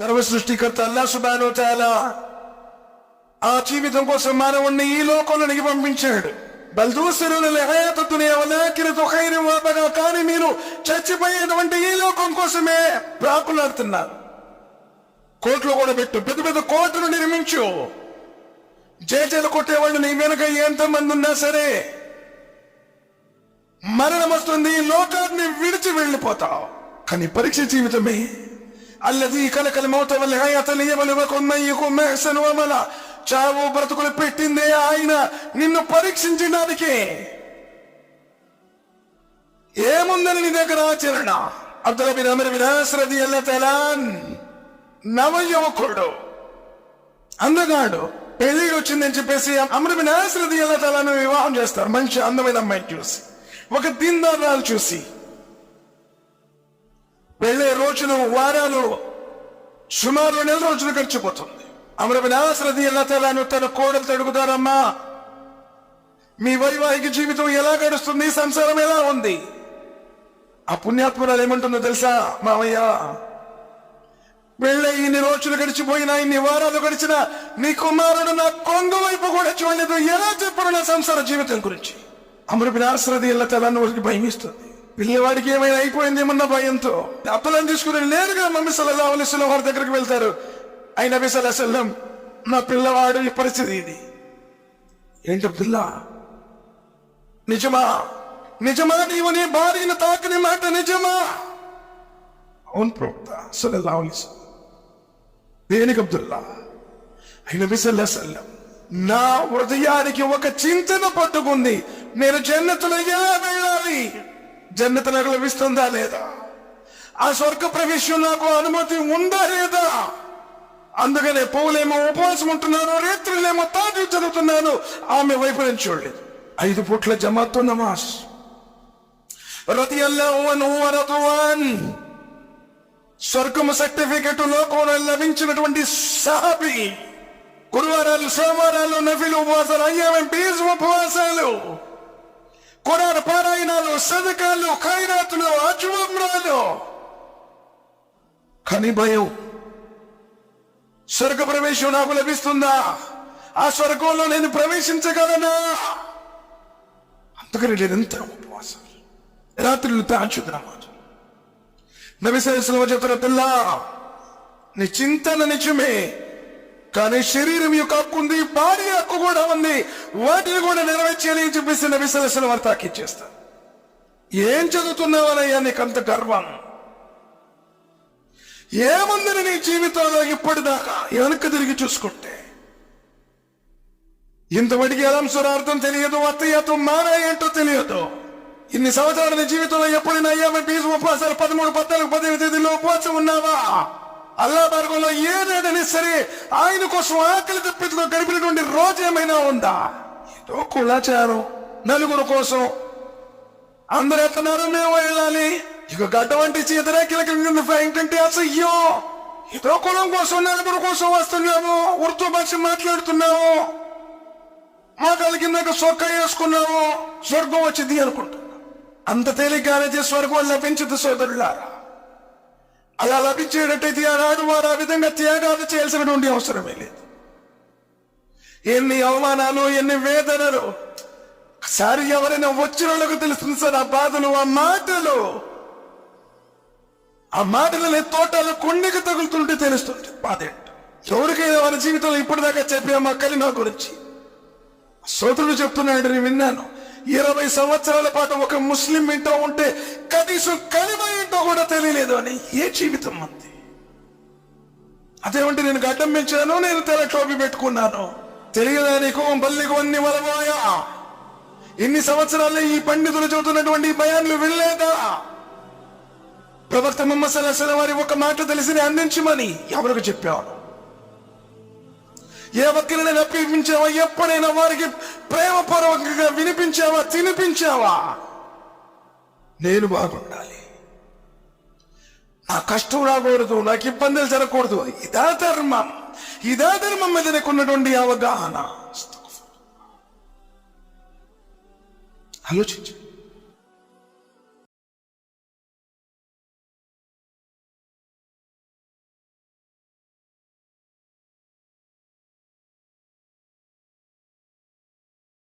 సర్వ సృష్టికర్త అల్లా సుబానో చాలా ఆ జీవితం కోసం మానవుణ్ణి ఈ లోకంలోనికి పంపించాడు. కానీ మీరు చచ్చిపోయేటువంటి ఈ లోకం కోసమే ప్రాకులాడుతున్నారు. కోట్లు కూడా పెట్టు పెద్ద పెద్ద కోట్లు నిర్మించు. జేజేలు కొట్టేవాళ్ళు నీ వెనుక ఎంతమంది ఉన్నా సరే మరణం వస్తుంది ఈ లోకాన్ని విడిచి వెళ్ళిపోతావు. కానీ పరీక్ష జీవితమే అల్లది కలకల మౌత వల్ల మేసను అమల చావు బ్రతుకులు పెట్టిందే ఆయన నిన్ను పరీక్షించడానికి ఏముందని నీ దగ్గర ఆచరణ అబ్దుల్ బిన్ అమర్ వినాశ్రది నవ నవయువకుడు అందగాడు పెళ్ళి వచ్చిందని చెప్పేసి అమర్ వినాశ్రది అల్లతలాను వివాహం చేస్తారు మంచి అందమైన అమ్మాయిని చూసి ఒక దీన్దారాలు చూసి రోజులు వారాలు సుమారు నెల రోజులు గడిచిపోతుంది. అమర వినాశ్రది ఎలా తలాను తన కోడలు తడుగుతారమ్మా మీ వైవాహిక జీవితం ఎలా గడుస్తుంది? సంసారం ఎలా ఉంది? ఆ పుణ్యాత్మరాలు ఏమంటుందో తెలుసా మామయ్య? వెళ్ళే ఇన్ని రోజులు గడిచిపోయినా ఇన్ని వారాలు గడిచిన నీ కుమారుడు నా కొంగు వైపు కూడా చూడలేదు. ఎలా చెప్పరు నా సంసార జీవితం గురించి? అమరు వినాశ్రది ఎలా తలాను వారికి భయమిస్తుంది. పిల్లవాడికి ఏమైనా అయిపోయిందేమన్న భయంతో? అప్పలను తీసుకుని నేరుగా మమ్మీ సలహా అలైహి వారి దగ్గరికి వెళ్తారు. ఆయన నబీ సల్లల్లాహు నా పిల్లవాడు ఈ పరిస్థితి ఇది. ఏంటి పిల్ల? నిజమా? నిజమా నీవు నీ భార్యను తాకని మాట నిజమా? అవును ప్రవక్త సలహా అలైహి దేనికి అబ్దుల్లా? ఆయన నబీ సల్లల్లాహు నా హృదయానికి ఒక చింతన పట్టుకుంది. నేను జన్నతులు ఎలా వెళ్ళాలి జన్నత నాకు లభిస్తుందా లేదా? ఆ స్వర్గ ప్రవేశం నాకు అనుమతి ఉందా లేదా? అందుకనే పౌలేమో ఉపవాసం ఉంటున్నాను రేత్రులేమో తాజు చదువుతున్నాను ఆమె వైపు నుంచి చూడలేదు. ఐదు పూట్ల జమాతో నమాజ్. రతి స్వర్గము సర్టిఫికెట్ లోకంలో లభించినటువంటి సాబి గురువారాలు సోమవారాలు నఫిలు ఉపవాసాలు అయ్యామని పీజు ఉపవాసాలు. కురాన్ పారాయణాలు సదకాలు ఖైరాతులు అజువమ్రాలు. కానీ భయం స్వర్గ ప్రవేశం నాకు లభిస్తుందా? ఆ స్వర్గంలో నేను ప్రవేశించగలనా? అందుకని నిరంతరం ఉపవాసాలు. రాత్రులు తాచుదు నమాజు నబిసేశ్వరం చెప్తున్న పిల్ల నీ చింతన నిజమే కానీ శరీరం యొక్క హక్కు ఉంది భార్య హక్కు కూడా ఉంది. వాటిని కూడా నెరవేర్చేయాలి అని చెప్పేసి నబి సలసల వారు తాకిచ్చేస్తారు. ఏం చదువుతున్నావనయ్యా నీకు అంత గర్వం. ఏముందని నీ జీవితంలో ఇప్పటిదాకా? వెనక్కి తిరిగి చూసుకుంటే. ఇంతవరకు అలంసురార్థం తెలియదు అత్తయ్యతో మారా ఏంటో తెలియదు. ఇన్ని సంవత్సరాల జీవితంలో ఎప్పుడైనా అయ్యామని పీసు ఉపవాసాలు పదమూడు పద్నాలుగు పదిహేను తేదీలో ఉపవాసం ఉన్నావా? అల్లా మార్గంలో ఏదేదైనా సరే ఆయన కోసం ఆకలి తప్పితో గడిపినటువంటి రోజు ఏమైనా ఉందా? ఏదో కులాచారం నలుగురు కోసం. అందరు ఎత్తనారు మేము వెళ్ళాలి. ఇక గడ్డ వంటి చేతరేఖలకి ఏంటంటే అసహ్యం. ఏదో కులం కోసం నలుగురు కోసం వస్తున్నాము. ఉర్దూ భాష మాట్లాడుతున్నాము. మా కలిగిందాక సొక్క వేసుకున్నాము. స్వర్గం వచ్చింది అనుకుంటున్నాం. అంత తేలిగ్గానే స్వర్గం లభించదు సోదరులారా. అలా లభించేటట్టయితే ఆనాడు వారు ఆ విధంగా త్యాగాలు చేయాల్సినటువంటి అవసరమే లేదు. ఎన్ని అవమానాలు ఎన్ని వేదనలు. ఒకసారి ఎవరైనా వచ్చిన వాళ్ళకు తెలుస్తుంది సార్ ఆ బాధలు ఆ మాటలు. ఆ మాటలని తోటలు కొండకి తగులుతుంటే తెలుస్తుంది. బాధ. ఎవరికైనా వారి జీవితంలో ఇప్పటిదాకా చెప్పామా కలిమా గురించి. సోదరుడు చెప్తున్నాడు నేను విన్నాను. ఇరవై సంవత్సరాల పాటు ఒక ముస్లిం ఇంటో ఉంటే కనీసం కలిమ ఏంటో కూడా తెలియలేదు అని ఏ జీవితం అంది అదేమంటే నేను గడ్డం పెంచాను నేను తెల్ల టోపీ పెట్టుకున్నాను? తెలియదా నీకు? బల్లికు అన్ని వలవాయా? ఇన్ని సంవత్సరాలు ఈ పండితులు చదువుతున్నటువంటి భయాన్లు వినలేదా? ప్రవక్త ముహమ్మద్ వారి ఒక మాట తెలిసి అందించమని ఎవరికి చెప్పాను ఏ ఒక్కరిని అప్పగించావా ఎప్పుడైనా వారికి ప్రేమ వినిపించావా? తినిపించావా? నేను బాగుండాలి. నా కష్టం రాకూడదు నాకు ఇబ్బందులు జరగకూడదు. ఇదా ధర్మం. ఇదా ధర్మం మీద నీకున్నటువంటి అవగాహన. ఆలోచించండి